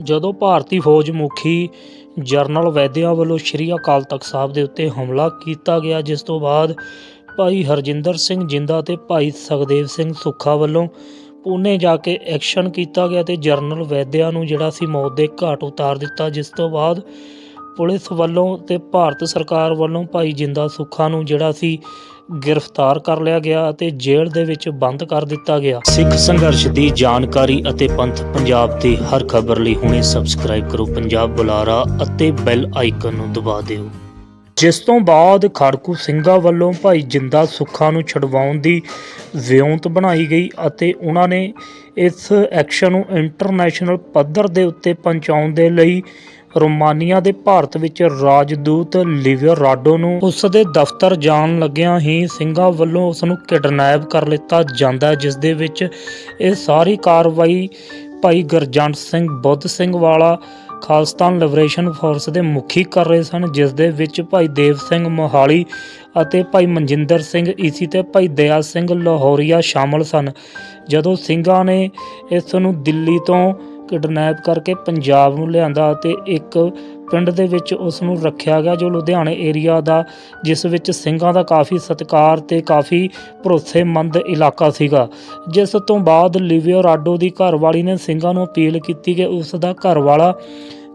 ਜਦੋਂ ਭਾਰਤੀ ਫੌਜ ਮੁਖੀ ਜਰਨਲ ਵੈਦਿਆ ਵੱਲੋਂ ਸ਼੍ਰੀ ਅਕਾਲ ਤਖਤ ਸਾਹਿਬ ਦੇ ਉੱਤੇ ਹਮਲਾ ਕੀਤਾ ਗਿਆ, ਜਿਸ ਤੋਂ ਬਾਅਦ ਭਾਈ ਹਰਜਿੰਦਰ ਸਿੰਘ ਜਿੰਦਾ ਤੇ ਭਾਈ ਸੁਖਦੇਵ ਸਿੰਘ ਸੁੱਖਾ ਵੱਲੋਂ ਪੂਨੇ ਜਾ ਕੇ ਐਕਸ਼ਨ ਕੀਤਾ ਗਿਆ ਤੇ ਜਰਨਲ ਵੈਦਿਆ ਨੂੰ ਜਿਹੜਾ ਸੀ ਮੌਤ ਦੇ ਘਾਟ ਉਤਾਰ ਦਿੱਤਾ, ਜਿਸ ਤੋਂ ਬਾਅਦ ਪੁਲਿਸ ਵੱਲੋਂ ਤੇ ਭਾਰਤ ਸਰਕਾਰ ਵੱਲੋਂ ਭਾਈ ਜਿੰਦਾ ਸੁੱਖਾ ਨੂੰ ਜਿਹੜਾ ਸੀ ਗ੍ਰਿਫਤਾਰ ਕਰ ਲਿਆ ਗਿਆ ਅਤੇ ਜੇਲ੍ਹ ਦੇ ਵਿੱਚ ਬੰਦ ਕਰ ਦਿੱਤਾ ਗਿਆ। ਸਿੱਖ ਸੰਘਰਸ਼ ਦੀ ਜਾਣਕਾਰੀ ਅਤੇ ਪੰਥ ਪੰਜਾਬ ਦੀ ਹਰ ਖਬਰ ਲਈ ਹੁਣੇ ਸਬਸਕ੍ਰਾਈਬ ਕਰੋ ਪੰਜਾਬ ਬੁਲਾਰਾ ਅਤੇ ਬੈਲ ਆਈਕਨ ਨੂੰ ਦਬਾ ਦਿਓ। ਜਿਸ ਤੋਂ ਬਾਅਦ ਖੜਕੂ ਸਿੰਘਾਂ ਵੱਲੋਂ ਭਾਈ ਜਿੰਦਾ ਸੁੱਖਾ ਨੂੰ ਛਡਵਾਉਣ ਦੀ ਵਿਉਂਤ ਬਣਾਈ ਗਈ ਅਤੇ ਉਹਨਾਂ ਨੇ ਇਸ ਐਕਸ਼ਨ ਨੂੰ ਇੰਟਰਨੈਸ਼ਨਲ ਪੱਧਰ ਦੇ ਉੱਤੇ ਪਹੁੰਚਾਉਣ ਦੇ ਲਈ ਰੋਮਾਨੀਆ ਦੇ ਭਾਰਤ ਵਿੱਚ ਰਾਜਦੂਤ ਲਿਵੀਓ ਨੂੰ ਉਸ ਦੇ ਦਫ਼ਤਰ ਜਾਣ ਲੱਗਿਆਂ ਹੀ ਸਿੰਘਾਂ ਵੱਲੋਂ ਉਸ ਨੂੰ ਕਿਡਨੈਪ ਕਰ ਲਿੱਤਾ ਜਾਂਦਾ ਜਿਸ ਦੇ ਵਿੱਚ ਇਹ ਸਾਰੀ ਕਾਰਵਾਈ ਭਾਈ ਗੁਰਜੰਟ ਸਿੰਘ ਬੁੱਧ ਸਿੰਘ ਵਾਲਾ ਖਾਲਸਤਾਨ ਲਿਬਰੇਸ਼ਨ ਫੋਰਸ ਦੇ ਮੁਖੀ ਕਰ ਰਹੇ ਸਨ, ਜਿਸ ਦੇ ਵਿੱਚ ਭਾਈ ਦੇਵ ਸਿੰਘ ਮੋਹਾਲੀ ਅਤੇ ਭਾਈ ਮਨਜਿੰਦਰ ਸਿੰਘ ਈਸੀ ਤੇ ਭਾਈ ਦਇਆ ਸਿੰਘ ਲਾਹੌਰੀਆ ਸ਼ਾਮਲ ਸਨ। ਜਦੋਂ ਸਿੰਘਾਂ ਨੇ ਇਸ ਨੂੰ ਦਿੱਲੀ ਤੋਂ ਕਿਡਨੈਪ ਕਰਕੇ ਪੰਜਾਬ ਨੂੰ ਲਿਆਂਦਾ ਅਤੇ ਇੱਕ ਪਿੰਡ ਦੇ ਵਿੱਚ ਉਸ ਨੂੰ ਰੱਖਿਆ ਗਿਆ ਜੋ ਲੁਧਿਆਣੇ ਏਰੀਆ ਦਾ, ਜਿਸ ਵਿੱਚ ਸਿੰਘਾਂ ਦਾ ਕਾਫੀ ਸਤਿਕਾਰ ਤੇ ਕਾਫੀ ਭਰੋਸੇਮੰਦ ਇਲਾਕਾ ਸੀਗਾ। ਜਿਸ ਤੋਂ ਬਾਅਦ ਲਿਵੀਓ ਰਾਡੋ ਦੀ ਘਰਵਾਲੀ ਨੇ ਸਿੰਘਾਂ ਨੂੰ ਅਪੀਲ ਕੀਤੀ ਕਿ ਉਸ ਦਾ ਘਰਵਾਲਾ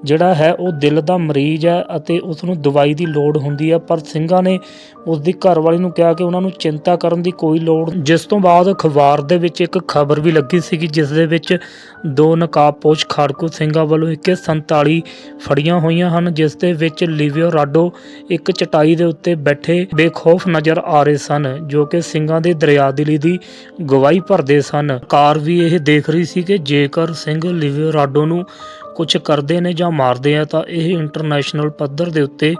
ਜਿਹੜਾ ਹੈ ਉਹ ਦਿਲ ਦਾ ਮਰੀਜ਼ ਹੈ ਅਤੇ ਉਸ ਨੂੰ ਦਵਾਈ ਦੀ ਲੋੜ ਹੁੰਦੀ ਹੈ। ਪਰ ਸਿੰਘਾਂ ਨੇ ਉਸ ਦੀ ਘਰਵਾਲੀ ਨੂੰ ਕਿਹਾ ਕਿ ਉਹਨਾਂ ਨੂੰ ਚਿੰਤਾ ਕਰਨ ਦੀ ਕੋਈ ਲੋੜ ਜਿਸ ਤੋਂ ਬਾਅਦ ਅਖਬਾਰ ਦੇ ਵਿੱਚ ਇੱਕ ਖਬਰ ਵੀ ਲੱਗੀ ਸੀਗੀ, ਜਿਸ ਦੇ ਵਿੱਚ ਦੋ ਨਕਾਬਪੋਸ਼ ਖਾੜਕੂ ਸਿੰਘਾਂ ਵੱਲੋਂ 147 ਫੜੀਆਂ ਹੋਈਆਂ ਹਨ, ਜਿਸ ਦੇ ਵਿੱਚ ਲਿਵੀਓ ਰਾਡੋ ਇੱਕ ਚਟਾਈ ਦੇ ਉੱਤੇ ਬੈਠੇ ਬੇਖੌਫ ਨਜ਼ਰ ਆ ਰਹੇ ਸਨ, ਜੋ ਕਿ ਸਿੰਘਾਂ ਦੇ ਦਰਿਆ ਦਰਿਆਦਿਲੀ ਦੀ ਗਵਾਹੀ ਭਰਦੇ ਸਨ। ਕਾਰ ਵੀ ਇਹ ਦੇਖ ਰਹੀ ਸੀ ਕਿ ਜੇਕਰ ਸਿੰਘ ਲਿਵੀਓ ਰਾਡੋ ਨੂੰ ਕੁਝ ਕਰਦੇ ਨੇ ਜਾਂ ਮਾਰਦੇ ਆ ਤਾਂ ਇਹ ਇੰਟਰਨੈਸ਼ਨਲ ਪੱਧਰ ਦੇ ਉੱਤੇ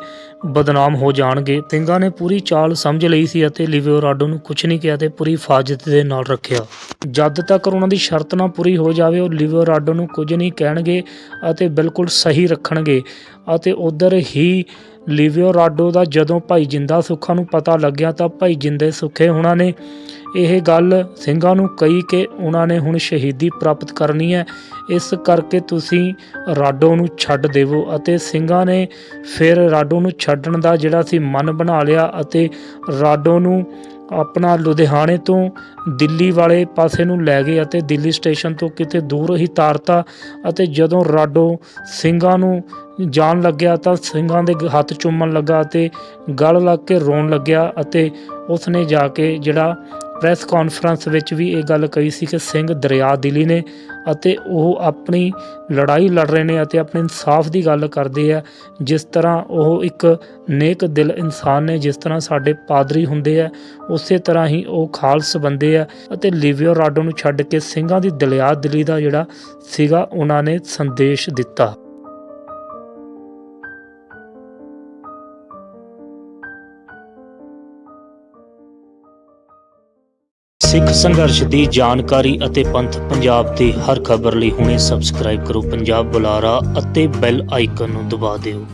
ਬਦਨਾਮ ਹੋ ਜਾਣਗੇ। ਸਿੰਘਾਂ ਨੇ ਪੂਰੀ ਚਾਲ ਸਮਝ ਲਈ ਸੀ ਅਤੇ ਲਿਵਿਓਰਾਡੋ ਨੂੰ ਕੁਝ ਨਹੀਂ ਕਿਹਾ ਤੇ ਪੂਰੀ ਹਿਫਾਜ਼ਤ ਦੇ ਨਾਲ ਰੱਖਿਆ। ਜਦ ਤੱਕ ਉਹਨਾਂ ਦੀ ਸ਼ਰਤ ਨਾ ਪੂਰੀ ਹੋ ਜਾਵੇ, ਉਹ ਲਿਵਿਓਰਾਡੋ ਨੂੰ ਕੁਝ ਨਹੀਂ ਕਹਿਣਗੇ ਅਤੇ ਬਿਲਕੁਲ ਸਹੀ ਰੱਖਣਗੇ ਅਤੇ ਉਧਰ ਹੀ ਲਿਵਿਓਰਾਡੋ ਦਾ ਜਦੋਂ ਭਾਈ ਜਿੰਦਾ ਸੁੱਖਾ ਨੂੰ ਪਤਾ ਲੱਗਿਆ ਤਾਂ ਭਾਈ ਜਿੰਦੇ ਸੁੱਖੇ ਉਹਨਾਂ ਨੇ ਇਹ ਗੱਲ ਸਿੰਘਾਂ ਨੂੰ ਕਹੀ ਕਿ ਉਹਨਾਂ ਨੇ ਹੁਣ ਸ਼ਹੀਦੀ ਪ੍ਰਾਪਤ ਕਰਨੀ ਹੈ। ਇਸ ਕਰਕੇ ਤੁਸੀਂ ਰਾਡੋ ਨੂੰ ਛੱਡ ਦੇਵੋ ਅਤੇ ਸਿੰਘਾਂ ਨੇ ਫਿਰ ਰਾਡੋ ਨੂੰ ਛੱਡਣ ਦਾ ਜਿਹੜਾ ਸੀ ਮਨ ਬਣਾ ਲਿਆ ਅਤੇ ਰਾਡੋ ਨੂੰ ਆਪਣਾ ਲੁਧਿਆਣੇ ਤੋਂ ਦਿੱਲੀ ਵਾਲੇ ਪਾਸੇ ਨੂੰ ਲੈ ਗਏ ਅਤੇ ਦਿੱਲੀ ਸਟੇਸ਼ਨ ਤੋਂ ਕਿਤੇ ਦੂਰ ਹੀ ਤਾਰਤਾ ਅਤੇ ਜਦੋਂ ਰਾਡੋ ਸਿੰਘਾਂ ਨੂੰ ਜਾਣ ਲੱਗਿਆ ਤਾਂ ਸਿੰਘਾਂ ਦੇ ਹੱਥ ਚੁੰਮਣ ਲੱਗਾ ਅਤੇ ਗਲ ਲੱਗ ਕੇ ਰੋਣ ਲੱਗਿਆ ਅਤੇ ਉਸ ਨੇ ਜਾ ਕੇ ਜਿਹੜਾ ਪ੍ਰੈਸ ਕਾਨਫਰੰਸ ਵਿੱਚ ਵੀ ਇਹ ਗੱਲ ਕਹੀ ਸੀ ਕਿ ਸਿੰਘ ਦਰਿਆ ਦਿਲੀ ਨੇ ਅਤੇ ਉਹ ਆਪਣੀ ਲੜਾਈ ਲੜ ਰਹੇ ਨੇ ਅਤੇ ਆਪਣੇ ਇਨਸਾਫ ਦੀ ਗੱਲ ਕਰਦੇ ਆ। ਜਿਸ ਤਰ੍ਹਾਂ ਉਹ ਇੱਕ ਨੇਕ ਦਿਲ ਇਨਸਾਨ ਨੇ, ਜਿਸ ਤਰ੍ਹਾਂ ਸਾਡੇ ਪਾਦਰੀ ਹੁੰਦੇ ਆ, ਉਸੇ ਤਰ੍ਹਾਂ ਹੀ ਉਹ ਖਾਲਸ ਬੰਦੇ ਆ ਅਤੇ ਲਿਵਿਓ ਰਾਡੋ ਨੂੰ ਛੱਡ ਕੇ ਸਿੰਘਾਂ ਦੀ ਦਲਿਆ ਦਿਲੀ ਦਾ ਜਿਹੜਾ ਸੀਗਾ, ਉਹਨਾਂ ਨੇ ਸੰਦੇਸ਼ ਦਿੱਤਾ। ਸਿੱਖ ਸੰਘਰਸ਼ ਦੀ ਜਾਣਕਾਰੀ ਅਤੇ ਪੰਥ ਪੰਜਾਬ ਦੀ ਹਰ ਖਬਰ ਲਈ ਹੁਣੇ ਸਬਸਕ੍ਰਾਈਬ ਕਰੋ ਪੰਜਾਬ ਬੁਲਾਰਾ ਅਤੇ ਬੈਲ ਆਈਕਨ ਨੂੰ ਦਬਾ ਦਿਓ।